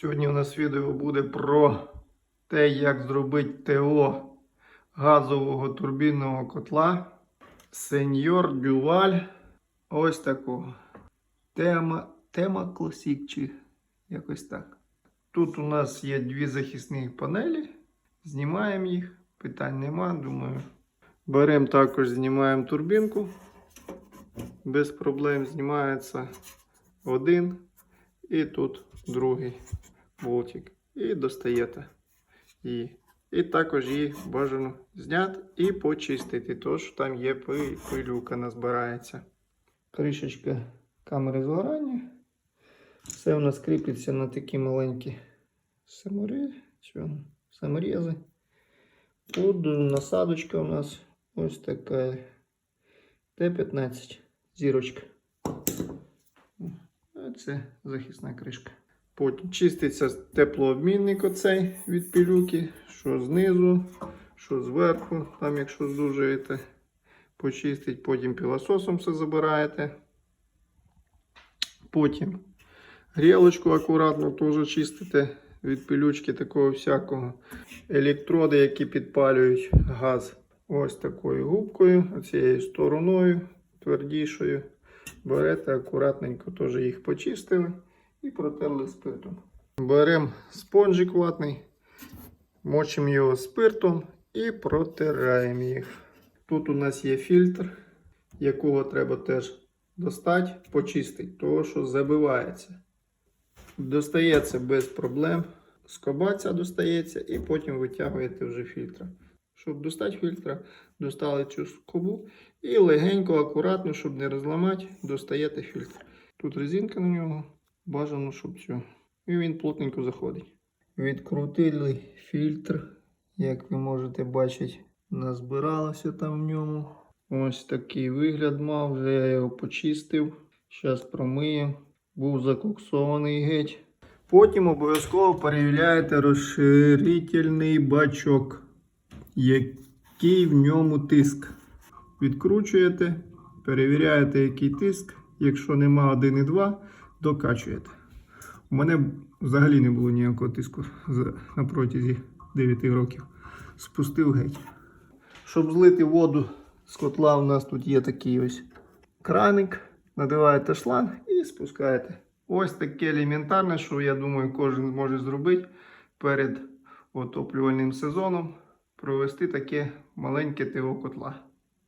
Сьогодні у нас відео буде про те, як зробити ТО газового турбінного котла Сеньор Дюваль. Ось такого. Тема, тема класік чи якось так. Тут у нас є дві захисні панелі. Знімаємо їх, питань нема, думаю. Беремо також, знімаємо турбінку. Без проблем знімається один і тут другий болтик. І достаєте її. І також її бажано зняти і почистити, що там є пилюка назбирається. Кришечка камери згорання. Все у нас кріпиться на такі маленькі саморези. Тут насадочка у нас ось така Т-15 зірочка. Це захисна кришка. Потім чиститься теплообмінник оцей від пилюки, що знизу, що зверху, там якщо здужуєте, почистить, потім пілососом все забираєте. Потім грілочку акуратно теж чистите від пилючки такого всякого. Електроди, які підпалюють газ ось такою губкою, оцією стороною, твердішою. Берете акуратненько, теж їх почистили і протерли спиртом. Беремо спонжик ватний, мочимо його спиртом і протираємо їх. Тут у нас є фільтр, якого треба теж достати, почистити, того, що забивається. Достається без проблем. Скоба ця достається і потім витягуєте вже фільтр. Щоб достати фільтра, достали цю скобу і легенько, акуратно, щоб не розламати, достаєте фільтр. Тут резинка на нього, бажано, щоб цю. І він плотненько заходить. Відкрутили фільтр, як ви можете бачити, назбиралося там в ньому. Ось такий вигляд мав, вже я його почистив. Зараз промию. Був закоксований геть. Потім обов'язково перевіряєте розширительний бачок, який в ньому тиск. Відкручуєте, перевіряєте, який тиск. Якщо нема 1,2, докачуєте. У мене взагалі не було ніякого тиску на протязі 9 років. Спустив геть. Щоб злити воду з котла, у нас тут є такий ось краник. Надиваєте шланг і спускаєте. Ось таке елементарне, що я думаю, кожен зможе зробити перед отоплювальним сезоном. Провести таке маленьке ТО котла.